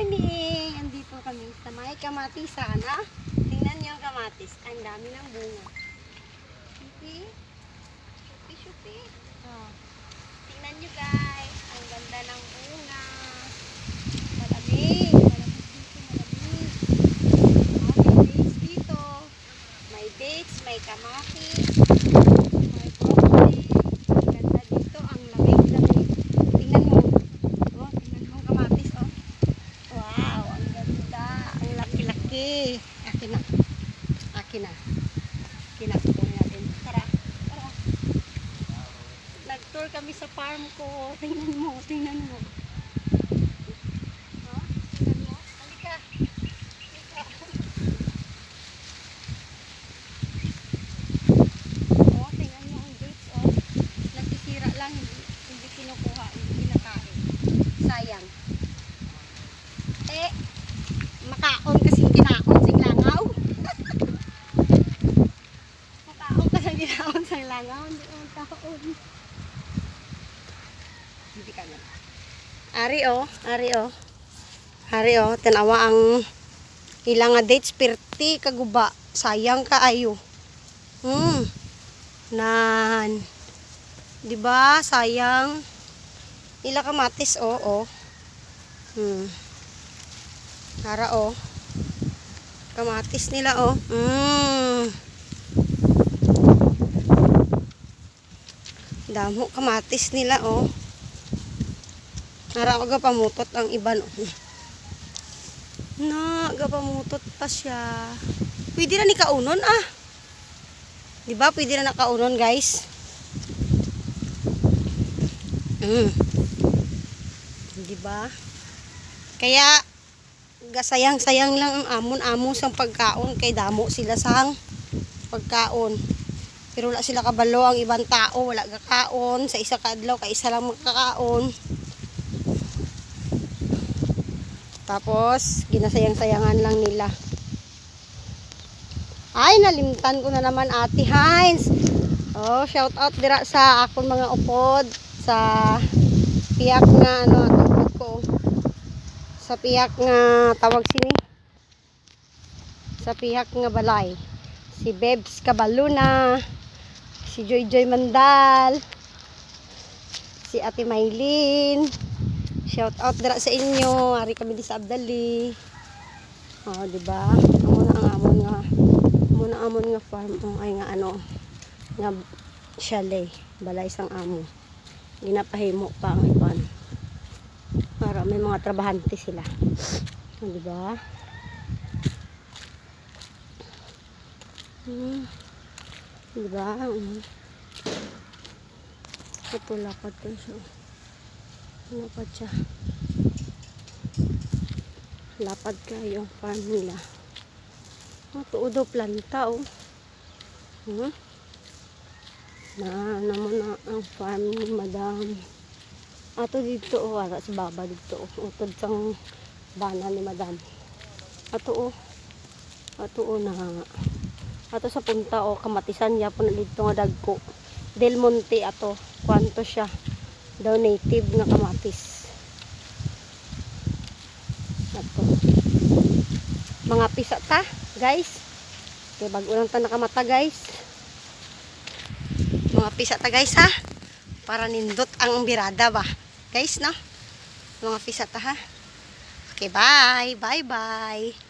morning! Andito kami sa may kamatis sana. Tingnan niyo ang kamatis. Ang dami ng bunga. Shupi? Shupi, shupi. Oh. Tingnan niyo guys. Ang ganda ng bunga. Malamig. Malamig dito, malamig. Oh, may dates dito. May dates, may kamatis. May broccoli. Ang ganda dito. Ang lamig-lamig. Tingnan mo. Oh, tingnan mo ang kamatis, oh. Wow, ang ganda. Ang laki-laki. Akin na. Akin na. Akin na. Kukunin natin. Tara. Tara. Nag-tour kami sa farm ko. Tingnan mo. Tingnan mo. Oh, tingnan mo. Halika. Halika. Oh, tingnan mo ang dates, oh. Nagsisira lang. Hindi, hindi kinukuha. Hindi kinakain. Sayang. Eh, makaon kasi kinaon sa langaw. makaon kasi kinaon sa langaw. Hindi mo taon. Hindi ka na. Ari oh, ari oh. Ari oh, tanawa ang ilang nga dates perti kaguba. Sayang ka ayo. Hmm. Nan. 'Di ba? Sayang. Ila kamatis oh, oh. Hmm. Tara oh. Kamatis nila oh. Mm. Damo kamatis nila oh. Tara ako pamutot ang iba no. Na, pamutot pa siya. Pwede na ni kaunon ah. 'Di ba? Pwede na nakaunon, guys. Mm. 'Di ba? Kaya gasayang-sayang lang ang amon-amo sang pagkaon kay damo sila sang pagkaon. Pero wala sila kabalo ang ibang tao, wala gakaon sa isa ka adlaw kay isa lang makakaon. Tapos ginasayang-sayangan lang nila. Ay, nalimtan ko na naman Ate Hines. Oh, shout out dira sa akong mga upod sa piyak nga ano atong ko sa piyak nga tawag sini? Sa piyak nga balay. Si Bebs Cabaluna si Joy Joy Mandal si Ate Maylin. Shout out dira sa inyo. Ari kami di sa Abdali. Oh di ba? Amo na ang amon nga amo na amon nga farm. Oh, ay nga ano nga chalet. Balay sang amo. Ginapahimo pa ang iban para may mga trabahante sila. O, di ba? Hmm. Di ba? Hmm. Ito lakad ko siya. Lakad siya. Lapad kayo ang farm nila. Oh, tuod daw planta oh. Hmm? Na naman na ang farm ni Madam. Ato dito oh, ara sa baba dito oh. Utod sang bana ni Madam. Ato oh. Ato oh na. Ato sa punta oh kamatisan ya po na dito nga dagko. Del Monte ato. Kwanto siya. Daw native nga kamatis. Ato. Mga pisa ta, guys. Kaya bago lang ta nakamata, guys. Mga pisa ta, guys, ha? Para nindot ang birada ba? Guys, no? Mga pisa ta, ha? Okay, bye. Bye-bye.